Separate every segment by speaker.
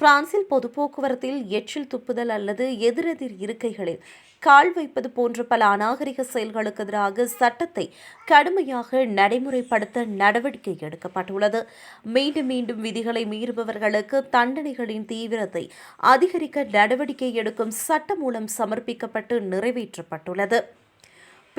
Speaker 1: பிரான்சில் பொது போக்குவரத்தில் எச்சில் துப்புதல் அல்லது எதிரெதிர் இருக்கைகளில் கால் வைப்பது போன்ற பல அநாகரிக செயல்களுக்கு எதிராக சட்டத்தை கடுமையாக நடைமுறைப்படுத்த நடவடிக்கை எடுக்கப்பட்டுள்ளது. மீண்டும் மீண்டும் விதிகளை மீறுபவர்களுக்கு தண்டனைகளின் தீவிரத்தை அதிகரிக்க நடவடிக்கை எடுக்கும் சட்டம் மூலம் சமர்ப்பிக்கப்பட்டு நிறைவேற்றப்பட்டுள்ளது.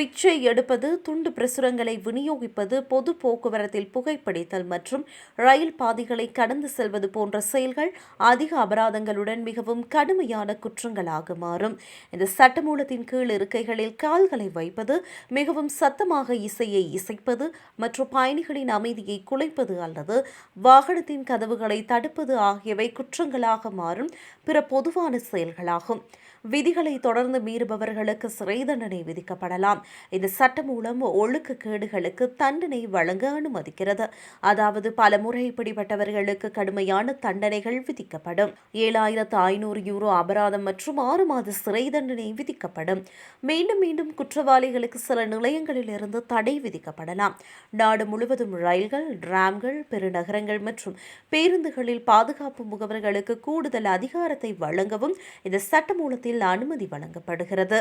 Speaker 1: பிச்சை எடுப்பது துண்டு பிரசுரங்களை விநியோகிப்பது பொது போக்குவரத்தில் புகைப்பிடித்தல் மற்றும் ரயில் பாதைகளை கடந்து செல்வது போன்ற செயல்கள் அதிக அபராதங்களுடன் மிகவும் கடுமையான குற்றங்களாக மாறும். இந்த சட்டமூலத்தின் கீழ் இருக்கைகளில் கால்களை வைப்பது மிகவும் சத்தமாக இசையை இசைப்பது மற்றும் பயணிகளின் அமைதியை குலைப்பது அல்லது வாகனத்தின் கதவுகளை தடுப்பது ஆகியவை குற்றங்களாக மாறும் பிற பொதுவான செயல்களாகும். விதிகளை தொடர்ந்து மீறுபவர்களுக்கு சிறை தண்டனை விதிக்கப்படலாம். இந்த சட்டம் மூலம் ஒழுக்கக்கேடுகளுக்கு தண்டனை வழங்க அனுமதிக்கிறது. அதாவது பல முறை பிடிபட்டவர்களுக்கு கடுமையான தண்டனைகள் விதிக்கப்படும். ஏழாயிரத்து ஐநூறு யூரோ அபராதம் மற்றும் ஆறு மாத சிறை தண்டனை விதிக்கப்படும். மீண்டும் மீண்டும் குற்றவாளிகளுக்கு சில நிலையங்களில் இருந்து தடை விதிக்கப்படலாம். நாடு முழுவதும் ரயில்கள் டிராம்கள் பெருநகரங்கள் மற்றும் பேருந்துகளில் பாதுகாப்பு முகவர்களுக்கு கூடுதல் அதிகாரத்தை வழங்கவும் இந்த சட்டமூலத்தில் அனுமதி வழங்கப்படுகிறது.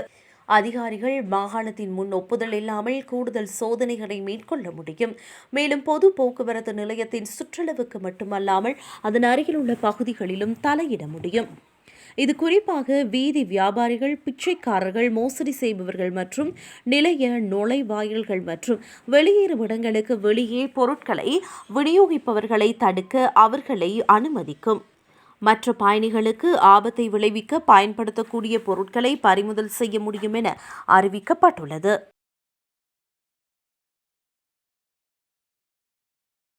Speaker 1: அதிகாரிகள் மாகாணத்தின் முன் ஒப்புதல் இல்லாமல் கூடுதல் சோதனைகளை மேற்கொள்ள முடியும். மேலும் பொது போக்குவரத்து நிலையத்தின் சுற்றளவுக்கு மட்டுமல்லாமல் அதன் அருகில் உள்ள பகுதிகளிலும் தலையிட முடியும். இது குறிப்பாக வீதி வியாபாரிகள் பிச்சைக்காரர்கள் மோசடி செய்பவர்கள் மற்றும் நிலைய நுழைவாயில்கள் மற்றும் வெளியேறும் இடங்களுக்கு வெளியே பொருட்களை விநியோகிப்பவர்களை தடுக்க அவர்களை அனுமதிக்கும். மற்ற பயணிகளுக்கு ஆபத்தை விளைவிக்க பயன்படுத்தக்கூடிய பொருட்களை பறிமுதல் செய்ய முடியும் என அறிவிக்கப்பட்டுள்ளது.